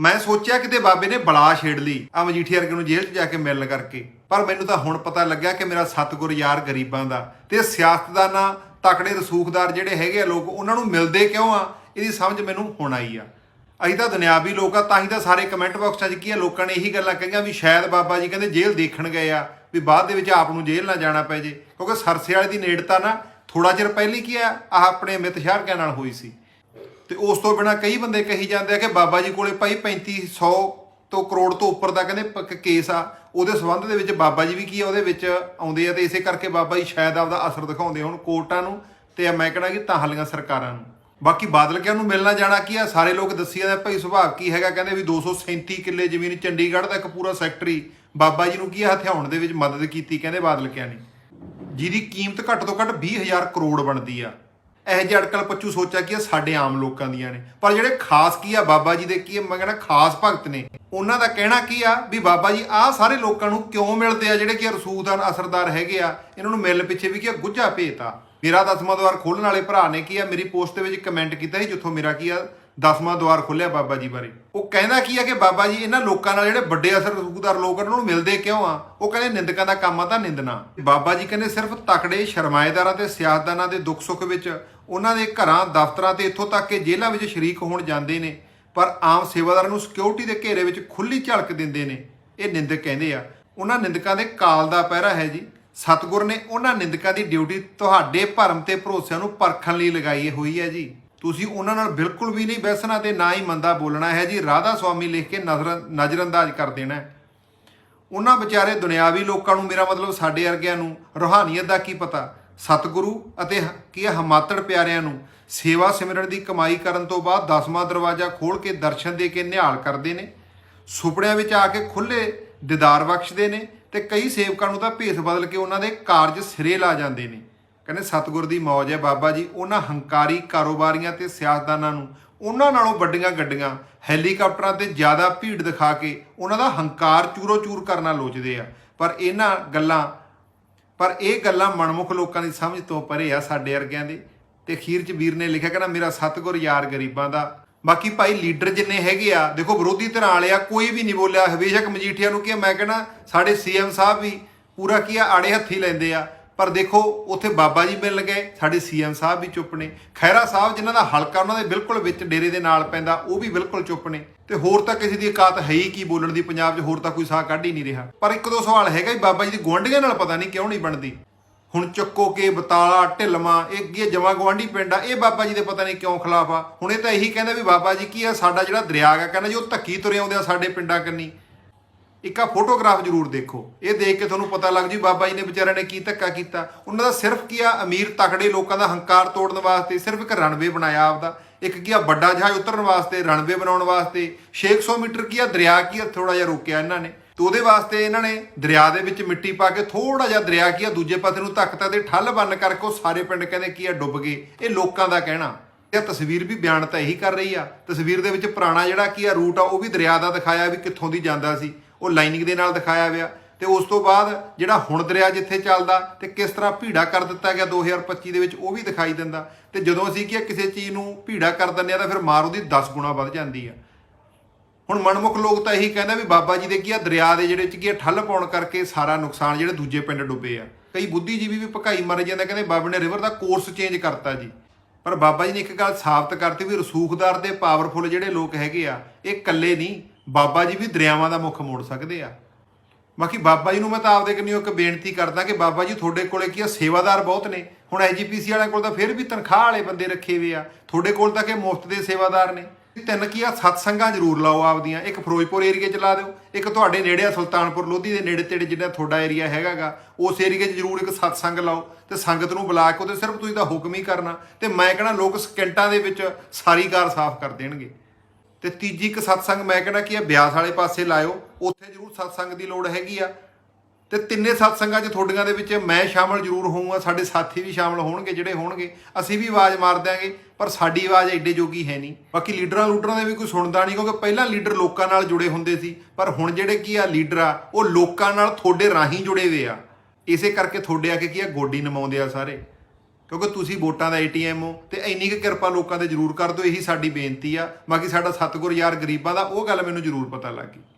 ਮੈਂ ਸੋਚਿਆ ਕਿਤੇ ਬਾਬੇ ਨੇ ਬਲਾ ਛੇੜ ਲਈ ਆ ਮਜੀਠੀ ਵਰਗੇ ਨੂੰ ਜੇਲ੍ਹ 'ਚ ਜਾ ਕੇ ਮਿਲਣ ਕਰਕੇ। ਪਰ ਮੈਨੂੰ ਤਾਂ ਹੁਣ ਪਤਾ ਲੱਗਿਆ ਕਿ ਮੇਰਾ ਸਤਿਗੁਰ ਯਾਰ ਗਰੀਬਾਂ ਦਾ ਤੇ ਸਿਆਸਤਦਾਨਾਂ ਤਕੜੇ ਰਸੂਖਦਾਰ ਜਿਹੜੇ ਹੈਗੇ ਆ ਲੋਕ, ਉਹਨਾਂ ਨੂੰ ਮਿਲਦੇ ਕਿਉਂ ਆ? ਇਹਦੀ ਸਮਝ ਮੈਨੂੰ ਹੁਣ ਆਈ ਆ। ਅਸੀਂ ਤਾਂ ਦੁਨਿਆਵੀ ਲੋਕ ਆ, ਤਾਂ ਹੀ ਤਾਂ ਸਾਰੇ ਕਮੈਂਟ ਬਾਕਸਾਂ 'ਚ ਕੀ ਆ, ਲੋਕਾਂ ਨੇ ਇਹੀ ਗੱਲਾਂ ਕਹੀਆਂ ਵੀ ਸ਼ਾਇਦ ਬਾਬਾ ਜੀ ਕਹਿੰਦੇ ਜੇਲ੍ਹ ਦੇਖਣ ਗਏ ਆ, ਵੀ ਬਾਅਦ ਦੇ ਵਿੱਚ ਆਪ ਨੂੰ ਜੇਲ੍ਹ ਨਾ ਜਾਣਾ ਪੈ ਜੇ। ਕਿਉਂਕਿ ਸਰਸੇ ਵਾਲੇ ਦੀ ਨੇੜਤਾ ਨਾ ਥੋੜਾ ਚਿਰ ਪਹਿਲੀ ਕੀ ਆ, ਆਹ ਆਪਣੇ ਅਮਿਤ ਸ਼ਾਹਰਕਿਆਂ ਨਾਲ ਹੋਈ ਸੀ। ਤੇ ਉਸ ਤੋਂ ਬਿਨਾ ਕਈ ਬੰਦੇ ਕਹੀ ਜਾਂਦੇ ਆ ਕਿ ਬਾਬਾ ਜੀ ਕੋਲੇ ਭਾਈ 3500 ਤੋਂ ਕਰੋੜ ਤੋਂ ਉੱਪਰ ਦਾ ਕਹਿੰਦੇ ਪ- ਕੇਸ ਆ। ਉਹਦੇ ਸਬੰਧ ਦੇ ਵਿੱਚ ਬਾਬਾ ਜੀ ਵੀ ਕੀ ਆ, ਉਹਦੇ ਵਿੱਚ ਆਉਂਦੇ ਆ ਤੇ ਇਸੇ ਕਰਕੇ ਬਾਬਾ ਜੀ ਸ਼ਾਇਦ ਆਪਦਾ ਅਸਰ ਦਿਖਾਉਂਦੇ ਹੁਣ ਕੋਰਟਾਂ ਨੂੰ ਤੇ ਮੈਂ ਕਹਿਣਾ ਕਿ ਤਾਂ ਤਾਹਲੀਆਂ ਸਰਕਾਰਾਂ ਨੂੰ। ਬਾਕੀ ਬਾਦਲ ਕਿਆਂ ਨੂੰ ਮਿਲਣਾ ਜਾਣਾ ਕੀ ਆ? ਸਾਰੇ ਲੋਕ ਦੱਸੀ ਜਾਂਦੇ ਭਾਈ ਸੁਭਾਅ ਕੀ ਹੈਗਾ? ਕਹਿੰਦੇ ਵੀ 237 ਕਿੱਲੇ ਜ਼ਮੀਨ ਚੰਡੀਗੜ੍ਹ ਦਾ ਇੱਕ ਪੂਰਾ ਸੈਕਟਰੀ ਬਾਬਾ ਜੀ ਨੂੰ ਕੀ ਹਥਿਆਉਣ ਦੇ ਵਿੱਚ ਮਦਦ ਕੀਤੀ ਕਹਿੰਦੇ ਬਾਦਲ ਕਿਆਂ ਨੇ। ਜਿਹਦੀ ਕੀਮਤ ਘੱਟ ਤੋਂ ਘੱਟ 20000 ਕਰੋੜ ਬਣਦੀ ਆ। ਇਹ ਜਿਹੇ ਅੜਕਲ ਪੱਚੂ ਸੋਚਿਆ ਕੀ ਆ ਸਾਡੇ ਆਮ ਲੋਕਾਂ ਦੀਆਂ ਨੇ। ਪਰ ਜਿਹੜੇ ਖਾਸ ਕੀ ਆ ਬਾਬਾ ਜੀ ਦੇ ਕੀ ਆ, ਮੈਂ ਕਹਿੰਦਾ ਖਾਸ ਭਗਤ ਨੇ। ਉਹਨਾਂ ਦਾ ਕਹਿਣਾ ਕੀ ਆ ਵੀ ਬਾਬਾ ਜੀ ਆਹ ਸਾਰੇ ਲੋਕਾਂ ਨੂੰ ਕਿਉਂ ਮਿਲਦੇ ਆ? ਜਿਹੜੇ ਕਿ ਰਸੂਖਦਾਰ ਅਸਰਦਾਰ ਹੈਗੇ ਆ ਇਹਨਾਂ ਨੂੰ ਮਿਲ ਪਿੱਛੇ ਵੀ ਕੀ ਆ, ਗੁੱਝਾ ਭੇਤ ਆ। ਮੇਰਾ ਦਸਵਾਂ ਦਵਾਰ ਖੋਲਣ ਵਾਲੇ ਭਰਾ ਨੇ ਕੀ ਆ ਮੇਰੀ ਪੋਸਟ ਦੇ ਵਿੱਚ ਕਮੈਂਟ ਕੀਤਾ ਸੀ ਜਿੱਥੋਂ ਮੇਰਾ ਕੀ ਆ ਦਸਵਾਂ ਦਵਾਰ ਖੋਲਿਆ ਬਾਬਾ ਜੀ ਬਾਰੇ। ਉਹ ਕਹਿੰਦਾ ਕੀ ਆ ਕਿ ਬਾਬਾ ਜੀ ਇਹਨਾਂ ਲੋਕਾਂ ਨਾਲ ਜਿਹੜੇ ਵੱਡੇ ਅਸਰ ਰਸੂਖਦਾਰ ਲੋਕ ਉਹਨਾਂ ਨੂੰ ਮਿਲਦੇ ਕਿਉਂ ਆ? ਉਹ ਕਹਿੰਦੇ ਨਿੰਦਕਾਂ ਦਾ ਕੰਮ ਆ ਤਾਂ ਨਿੰਦਣਾ। ਬਾਬਾ ਜੀ ਕਹਿੰਦੇ ਸਿਰਫ ਤਕੜੇ ਸ਼ਰਮਾਏਦਾਰਾਂ ਤੇ ਸਿਆਸਤਦਾਨਾਂ ਦੇ ਦੁੱਖ ਸੁੱਖ ਵਿੱਚ ਉਹਨਾਂ ਦੇ ਘਰਾਂ, ਦਫ਼ਤਰਾਂ ਤੇ ਇੱਥੋਂ ਤੱਕ ਕਿ ਜੇਲ੍ਹਾਂ ਵਿੱਚ ਸ਼ਰੀਕ ਹੋਣ ਜਾਂਦੇ ਨੇ, ਪਰ ਆਮ ਸੇਵਾਦਾਰਾਂ ਨੂੰ ਸਿਕਿਉਰਿਟੀ ਦੇ ਘੇਰੇ ਵਿੱਚ ਖੁੱਲੀ ਝਲਕ ਦਿੰਦੇ ਨੇ। ਇਹ ਨਿੰਦਕ ਕਹਿੰਦੇ ਆ। ਉਹਨਾਂ ਨਿੰਦਕਾਂ ਦੇ ਕਾਲ ਦਾ ਪਹਿਰਾ ਹੈ ਜੀ। ਸਤਿਗੁਰ ਨੇ ਉਹਨਾਂ ਨਿੰਦਕਾਂ ਦੀ ਡਿਊਟੀ ਤੁਹਾਡੇ ਭਰਮ ਤੇ ਭਰੋਸਿਆਂ ਨੂੰ ਪਰਖਣ ਲਈ ਲਗਾਈ ਹੋਈ ਹੈ ਜੀ। ਤੁਸੀਂ ਉਹਨਾਂ ਨਾਲ ਬਿਲਕੁਲ ਵੀ ਨਹੀਂ ਬੈਸਣਾ ਤੇ ਨਾ ਹੀ ਮੰਦਾ ਬੋਲਣਾ। ਹੈ ਜੀ ਰਾਧਾ ਸੁਆਮੀ ਲਿਖ ਕੇ ਨਜ਼ਰ ਨਜ਼ਰਅੰਦਾਜ਼ ਕਰ ਦੇਣਾ ਉਹਨਾਂ ਵਿਚਾਰੇ ਦੁਨਿਆਵੀ ਲੋਕਾਂ ਨੂੰ ਮੇਰਾ ਮਤਲਬ ਸਾਡੇ ਵਰਗਿਆਂ ਨੂੰ, ਰੋਹਾਨੀਅਤ ਦਾ ਕੀ ਪਤਾ? ਸਤਿਗੁਰੂ ਅਤੇ ਹ- ਕੀ ਹਮਾਤੜ ਪਿਆਰਿਆਂ ਨੂੰ ਸੇਵਾ ਸਿਮਰਨ ਦੀ ਕਮਾਈ ਕਰਨ ਤੋਂ ਬਾਅਦ ਦਸਵਾਂ ਦਰਵਾਜ਼ਾ ਖੋਲ ਕੇ ਦਰਸ਼ਨ ਦੇ ਕੇ ਨਿਹਾਲ ਕਰਦੇ ਨੇ। ਸੁਪਨਿਆਂ ਵਿੱਚ ਆ ਕੇ ਖੁੱਲੇ ਦੀਦਾਰ ਬਖਸ਼ਦੇ ਨੇ ਤੇ ਕਈ ਸੇਵਕਾਂ ਨੂੰ ਤਾਂ ਭੇਸ ਬਦਲ ਕੇ ਉਹਨਾਂ ਦੇ ਕਾਰਜ ਸਿਰੇ ਲਾ ਜਾਂਦੇ ਨੇ। ਕਹਿੰਦੇ ਸਤਿਗੁਰ ਦੀ ਮੌਜ ਹੈ ਬਾਬਾ ਜੀ। ਉਹਨਾਂ ਹੰਕਾਰੀ ਕਾਰੋਬਾਰੀਆਂ ਤੇ ਸਿਆਸਤਦਾਨਾਂ ਨੂੰ, ਉਹਨਾਂ ਨਾਲੋਂ ਵੱਡੀਆਂ ਗੱਡੀਆਂ, ਹੈਲੀਕਾਪਟਰਾਂ ਤੇ ਜ਼ਿਆਦਾ ਭੀੜ ਦਿਖਾ ਕੇ ਉਹਨਾਂ ਦਾ ਹੰਕਾਰ ਚੂਰੋ ਚੂਰ ਕਰਨਾ ਲੋਚਦੇ ਆ। ਪਰ ਇਹਨਾਂ ਗੱਲਾਂ, ਪਰ ਇਹ ਗੱਲਾਂ ਮਨਮੁਖ ਲੋਕਾਂ ਦੀ ਸਮਝ ਤੋਂ ਪਰੇ ਆ ਸਾਡੇ ਵਰਗਿਆਂ ਦੇ। ਤੇ ਅਖੀਰ ਚ ਵੀਰ ਨੇ ਲਿਖਿਆ ਕਹਿੰਦਾ, ਮੇਰਾ ਸਤਿਗੁਰ ਯਾਰ ਗਰੀਬਾਂ ਦਾ। ਬਾਕੀ ਭਾਈ ਲੀਡਰ ਜਿੰਨੇ ਹੈਗੇ ਆ, ਦੇਖੋ ਵਿਰੋਧੀ ਧਿਰਾਂ ਵਾਲੇ ਆ, ਕੋਈ ਵੀ ਨਹੀਂ ਬੋਲਿਆ। ਹਵੇਸ਼ਕ ਮਜੀਠੀਆ ਨੂੰ ਕੀ ਮੈਂ ਕਹਿੰਦਾ, ਸਾਡੇ ਸੀਐਮ ਸਾਹਿਬ ਵੀ ਪੂਰਾ ਕੀ ਆੜੇ ਹੱਥੀ ਲੈਂਦੇ ਆ। ਪਰ ਦੇਖੋ ਉੱਥੇ ਬਾਬਾ ਜੀ ਮਿਲਣ ਗਏ ਸਾਡੇ ਸੀਐਮ ਸਾਹਿਬ ਵੀ ਚੁੱਪ ਨੇ। ਖੈਰਾ ਸਾਹਿਬ ਜਿਨ੍ਹਾਂ ਦਾ ਹਲਕਾ ਉਹਨਾਂ ਦੇ ਬਿਲਕੁਲ ਵਿੱਚ ਡੇਰੇ ਦੇ ਨਾਲ ਪੈਂਦਾ ਉਹ ਵੀ ਬਿਲਕੁਲ ਚੁੱਪ ਨੇ। ਤੇ ਹੋਰ ਤਾਂ ਕਿਸੇ ਦੀ ਔਕਾਤ ਹੈ ਹੀ ਕੀ ਬੋਲਣ ਦੀ ਪੰਜਾਬ 'ਚ ਹੋਰ ਤਾਂ ਕੋਈ ਸਾਹ ਕੱਢ ਹੀ ਨਹੀਂ ਰਿਹਾ। ਪਰ ਇੱਕ ਦੋ ਸਵਾਲ ਹੈਗਾ ਹੀ ਬਾਬਾ ਜੀ ਦੀ ਗੁਆਂਢੀਆਂ ਨਾਲ ਪਤਾ ਨਹੀਂ ਕਿਉਂ ਨਹੀਂ ਬਣਦੀ। ਹੁਣ ਚੱਕੋ ਕੇ ਬਤਾਲਾ ਢਿਲਮਾ ਇਹ ਕੀ ਹੈ, ਜਮਾਂ ਗਵਾਂਢੀ ਪਿੰਡ ਆ ਇਹ ਬਾਬਾ ਜੀ ਦੇ ਪਤਾ ਨਹੀਂ ਕਿਉਂ ਖਿਲਾਫ ਆ। ਹੁਣ ਇਹ ਤਾਂ ਇਹੀ ਕਹਿੰਦਾ ਵੀ ਬਾਬਾ ਜੀ ਕੀ ਆ ਸਾਡਾ ਜਿਹੜਾ ਦਰਿਆ ਆ ਕਹਿੰਦਾ ਜੀ ਉਹ ਧੱਕੀ ਤੁਰੇ ਆਉਂਦੇ ਆ ਸਾਡੇ ਪਿੰਡਾਂ ਕੰਨੀ। ਇੱਕ ਆ ਫੋਟੋਗ੍ਰਾਫ ਜ਼ਰੂਰ ਦੇਖੋ। ਇਹ ਦੇਖ ਕੇ ਤੁਹਾਨੂੰ ਪਤਾ ਲੱਗ ਜੀ ਬਾਬਾ ਜੀ ਨੇ ਵਿਚਾਰਿਆਂ ਨੇ ਕੀ ਧੱਕਾ ਕੀਤਾ। ਉਹਨਾਂ ਦਾ ਸਿਰਫ ਕੀ ਆ, ਅਮੀਰ ਤਕੜੇ ਲੋਕਾਂ ਦਾ ਹੰਕਾਰ ਤੋੜਨ ਵਾਸਤੇ ਸਿਰਫ ਇੱਕ ਰਣਵੇ ਬਣਾਇਆ ਆਪਦਾ। ਇੱਕ ਕੀ ਆ, ਵੱਡਾ ਜਹਾਜ਼ ਉਤਰਨ ਵਾਸਤੇ, ਰਣਵੇ ਬਣਾਉਣ ਵਾਸਤੇ। 600 ਮੀਟਰ ਕੀ ਆ, ਦਰਿਆ ਕੀ ਆ ਥੋੜਾ ਜਿਹਾ ਰੋਕਿਆ ਇਹਨਾਂ ਨੇ। ਤੇ ਉਹਦੇ ਵਾਸਤੇ ਇਹਨਾਂ ਨੇ ਦਰਿਆ ਦੇ ਵਿੱਚ ਮਿੱਟੀ ਪਾ ਕੇ ਥੋੜਾ ਜਿਹਾ ਦਰਿਆ ਕੀ ਆ, ਦੂਜੇ ਪਾਸੇ ਨੂੰ ਧੱਕਤਾ ਤੇ ਠੱਲ ਬੰਨ ਕਰਕੇ ਉਹ ਸਾਰੇ ਪਿੰਡ ਕਹਿੰਦੇ ਕੀ ਆ, ਡੁੱਬ ਗਏ। ਇਹ ਲੋਕਾਂ ਦਾ ਕਹਿਣਾ। ਇਹ ਤਸਵੀਰ ਵੀ ਬਿਆਨ ਤਾਂ ਇਹੀ ਕਰ ਰਹੀ ਆ। ਤਸਵੀਰ ਦੇ ਵਿੱਚ ਪੁਰਾਣਾ ਜਿਹੜਾ ਕੀ ਆ ਰੂਟ ਆ, ਉਹ ਵੀ ਦਰਿਆ ਦਾ ਦਿਖਾਇਆ ਵੀ ਕਿੱਥੋਂ ਦੀ ਜਾਂਦਾ ਸੀ। ਉਹ ਲਾਈਨਿੰਗ ਦੇ ਨਾਲ ਦਿਖਾਇਆ ਹੋਇਆ ਤੇ ਉਸ ਤੋਂ ਬਾਅਦ ਜਿਹੜਾ ਹੁਣ ਦਰਿਆ ਜਿੱਥੇ ਚੱਲਦਾ ਤੇ ਕਿਸ ਤਰ੍ਹਾਂ ਭੀੜਾ ਕਰ ਦਿੱਤਾ ਗਿਆ 2025 ਦੇ ਵਿੱਚ ਉਹ ਵੀ ਦਿਖਾਈ ਦਿੰਦਾ ਤੇ ਜਦੋਂ ਅਸੀਂ ਕੀ ਆ ਕਿਸੇ ਚੀਜ਼ ਨੂੰ ਭੀੜਾ ਕਰ ਦਿੰਦੇ ਆ ਤਾਂ ਫਿਰ ਮਾਰ ਉਹਦੀ 10 ਗੁਣਾ ਵੱਧ ਜਾਂਦੀ ਆ। ਹੁਣ ਮਨਮੁਖ ਲੋਕ ਤਾਂ ਇਹੀ ਕਹਿੰਦਾ ਵੀ ਬਾਬਾ ਜੀ ਦੇ ਕੀ ਆ, ਦਰਿਆ ਦੇ ਜਿਹੜੇ ਚ ਕੀ ਆ, ਠੱਲ ਪਾਉਣ ਕਰਕੇ ਸਾਰਾ ਨੁਕਸਾਨ ਜਿਹੜੇ ਦੂਜੇ ਪਿੰਡ ਡੁੱਬੇ ਆ। ਕਈ ਬੁੱਧੀਜੀਵੀ ਵੀ ਭਕਾਈ ਮਰ ਜਾਂਦੇ ਕਹਿੰਦੇ ਬਾਬੇ ਨੇ ਰਿਵਰ ਦਾ ਕੋਰਸ ਚੇਂਜ ਕਰਤਾ ਜੀ। ਪਰ ਬਾਬਾ ਜੀ ਨੇ ਇੱਕ ਗੱਲ ਸਾਬਤ ਕਰਤੀ ਵੀ ਰਸੂਖਦਾਰ ਦੇ ਪਾਵਰਫੁੱਲ ਜਿਹੜੇ ਲੋਕ ਹੈਗੇ ਆ, ਇਹ ਇਕੱਲੇ ਨਹੀਂ ਬਾਬਾ ਜੀ ਵੀ ਦਰਿਆਵਾਂ ਦਾ ਮੁੱਖ ਮੋੜ ਸਕਦੇ ਆ। ਬਾਕੀ ਬਾਬਾ ਜੀ ਨੂੰ ਮੈਂ ਤਾਂ ਆਪਦੇ ਕੰਨਿਓ ਇੱਕ ਬੇਨਤੀ ਕਰਦਾ ਕਿ ਬਾਬਾ ਜੀ ਤੁਹਾਡੇ ਕੋਲੇ ਕੀ ਆ, ਸੇਵਾਦਾਰ ਬਹੁਤ ਨੇ। ਹੁਣ ਐਜੀਪੀਸੀ ਵਾਲਿਆਂ ਕੋਲ ਤਾਂ ਫਿਰ ਵੀ ਤਨਖਾਹ ਵਾਲੇ ਬੰਦੇ ਰੱਖੇ ਹੋਏ ਆ। ਤੁਹਾਡੇ ਕੋਲ ਤਾਂ ਕਿ ਮੁਫਤ ਦੇ ਸੇਵਾਦਾਰ ਨੇ। ਤਿੰਨ ਕੀ ਆ, ਸਤਸੰਗਾਂ ਜ਼ਰੂਰ ਲਾਓ ਆਪਦੀਆਂ। ਇੱਕ ਫਿਰੋਜ਼ਪੁਰ ਏਰੀਆ 'ਚ ਲਾ ਦਿਓ। ਇੱਕ ਤੁਹਾਡੇ ਨੇੜੇ ਆ, ਸੁਲਤਾਨਪੁਰ ਲੋਧੀ ਦੇ ਨੇੜੇ ਤੇੜੇ ਜਿਹੜਾ ਤੁਹਾਡਾ ਏਰੀਆ ਹੈਗਾਗਾ, ਉਸ ਏਰੀਆ 'ਚ ਜ਼ਰੂਰ ਇੱਕ ਸਤਸੰਗ ਲਾਓ। ਤੇ ਸੰਗਤ ਨੂੰ ਬੁਲਾ ਕੇ ਉਹਦੇ ਸਿਰਫ ਤੁਸੀਂ ਤਾਂ ਹੁਕਮ ਹੀ ਕਰਨਾ। ਤੇ ਮੈਂ ਕਹਣਾ, ਲੋਕ ਸਕਿੰਟਾਂ ਦੇ ਵਿੱਚ ਸਾਰੀ ਕਾਰ ਸਾਫ਼ ਕਰ ਦੇਣਗੇ। ਤੇ ਤੀਜੀ ਇੱਕ ਸਤਸੰਗ ਮੈਂ ਕਹਿੰਦਾ ਕਿ ਇਹ ਬਿਆਸ ਵਾਲੇ ਪਾਸੇ ਲਾਇਓ, ਉੱਥੇ ਜ਼ਰੂਰ ਸਤਸੰਗ ਦੀ ਲੋੜ ਹੈਗੀ ਆ। ਤੇ ਤਿੰਨੇ ਸਤਸੰਗਾਂ 'ਚ ਤੁਹਾਡੀਆਂ ਦੇ ਵਿੱਚ ਮੈਂ ਸ਼ਾਮਲ ਜ਼ਰੂਰ ਹੋਊਗਾ, ਸਾਡੇ ਸਾਥੀ ਵੀ ਸ਼ਾਮਲ ਹੋਣਗੇ, ਜਿਹੜੇ ਹੋਣਗੇ, ਅਸੀਂ ਵੀ ਆਵਾਜ਼ ਮਾਰ ਦਿਆਂਗੇ, ਪਰ ਸਾਡੀ ਆਵਾਜ਼ ਐਡੇ ਜੋਗੀ ਹੈ ਨਹੀਂ। ਬਾਕੀ ਲੀਡਰਾਂ ਲੂਡਰਾਂ ਦੇ ਵੀ ਕੋਈ ਸੁਣਦਾ ਨਹੀਂ, ਕਿਉਂਕਿ ਪਹਿਲਾਂ ਲੀਡਰ ਲੋਕਾਂ ਨਾਲ ਜੁੜੇ ਹੁੰਦੇ ਸੀ, ਪਰ ਹੁਣ ਜਿਹੜੇ ਕੀ ਆ ਲੀਡਰ ਆ, ਉਹ ਲੋਕਾਂ ਨਾਲ ਤੁਹਾਡੇ ਰਾਹੀਂ ਜੁੜੇ ਹੋਏ ਆ। ਇਸੇ ਕਰਕੇ ਤੁਹਾਡੇ ਆ ਕੇ ਕੀ ਆ, ਗੋਡੀ ਨਮਾਉਂਦੇ ਆ ਸਾਰੇ। ਕਿਉਂਕਿ ਤੁਸੀਂ ਵੋਟਾਂ ਦਾ ਏਟੀਐਮ ਹੋ ਤੇ ਇੰਨੀ ਕੁ ਕਿਰਪਾ ਲੋਕਾਂ ਤੇ ਜ਼ਰੂਰ ਕਰ ਦਿਓ, ਇਹੀ ਸਾਡੀ ਬੇਨਤੀ ਆ। ਬਾਕੀ ਸਾਡਾ ਸਤਿਗੁਰ ਯਾਰ ਗਰੀਬਾਂ ਦਾ, ਉਹ ਗੱਲ ਮੈਨੂੰ ਜ਼ਰੂਰ ਪਤਾ ਲੱਗ ਗਈ।